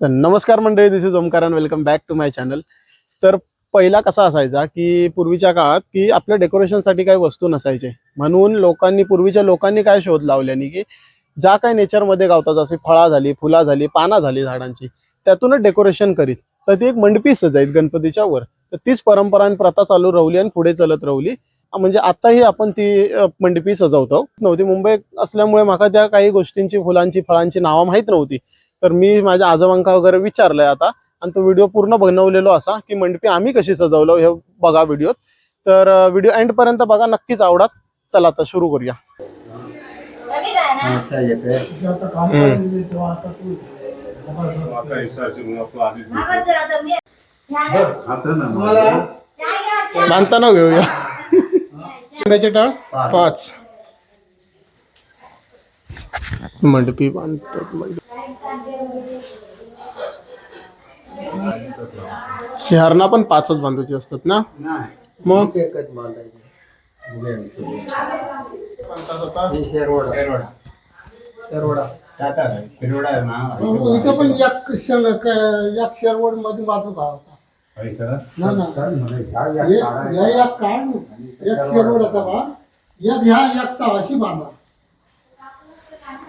तर नमस्कार मंडळी this is Omkar and welcome back to my channel तर पहिला कसा असायचा की पूर्वीच्या काळात की आपल्या डेकोरेशनसाठी काही वस्तू नसायचे. म्हणून लोकांनी पूर्वीच्या लोकांनी काय शोध लावल्यानी की ज्या काही नेचरमध्ये गावतात जसे फळा झाली फुला झाली पाना झाली झाडांची त्यातूनच डेकोरेशन करीत. तर ती एक मंडपी सजाईत गणपतीच्या वर. तर तीच परंपरा आणि प्रथा चालू राहिली आणि पुढे चालत राहिली. म्हणजे आताही आपण ती मंडपी सजवतो. नव्हती. मुंबई असल्यामुळे माका त्या काही गोष्टींची फुलांची फळांची नावं माहीत नव्हती. तर मी माझ्या आजोबांका वगैरे विचारलंय आता. आणि तो व्हिडिओ पूर्ण बनवलेलो असा की मंडपी आम्ही कशी सजवलो हे बघा व्हिडिओत तर व्हिडिओ एंड पर्यंत बघा नक्कीच आवडत चला आता सुरू करूया. बांधताना घेऊया. टाळ पाच. मंडपी बांधतात मंडपी. ही हरणा पण पाचच बांधायची असतात ना? मग? इथं पण एक क्षण शेरवडमध्ये माझं भाव होता ना ना. एक- या शेरवड होता बा एक ह्या एक ता अशी बांधा.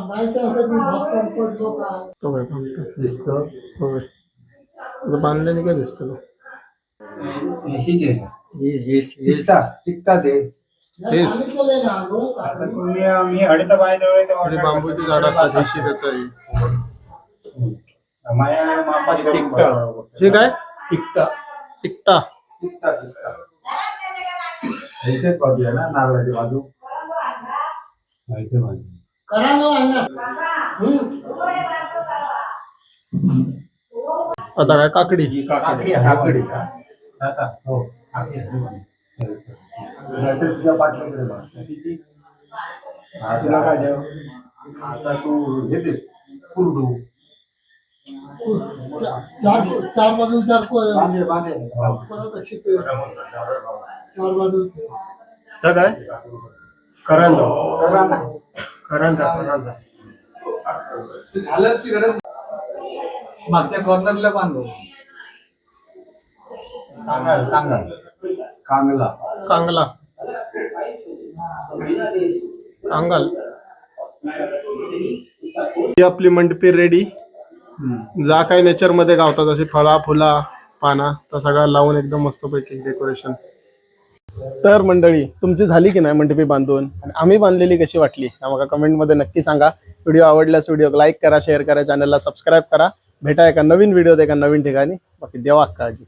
बायचं असं मी भक्कम पडलो का तो काय बांधतात दिसतो होय आता बांधल्याने काय दिसतं ते तेच. मी हडीचा जवळ बांबूची झाड असतात शिकायचं आहे. माया मापाची टिकता. हे काय? इथेच बाजू आहे ना नारळाची बाजू. इथे आता काय? काकडी. ही काकडी काकडी. काकडी. का? आता हो. नाहीतर तुझ्या पाठीकडे किती? तुला काय आता तू घेतेस कुरडू चार चार बाजू चार बांधे बांधे परत अशी चार बाजू काय करंद झालंच गरज मागच्या कॉर्नरला बांधू तांदळ तांदळ कांगला. कांगला. कांगल. ही आपली मंडपी रेडी. जा काही नेचरमध्ये गावतात अशी फळा फुला पाना तर सगळं लावून एकदम मस्तपैकी डेकोरेशन तर मंडळी तुमची झाली की नाही मंडपी बांधून? आणि आम्ही बांधलेली कशी वाटली? आम्हाला कमेंटमध्ये नक्की सांगा. व्हिडिओ आवडल्यास व्हिडिओ लाईक करा शेअर करा चॅनलला सबस्क्राईब करा. भेटा एका नवीन व्हिडिओत एका नवीन ठिकाणी. बाकी देवा काळजी.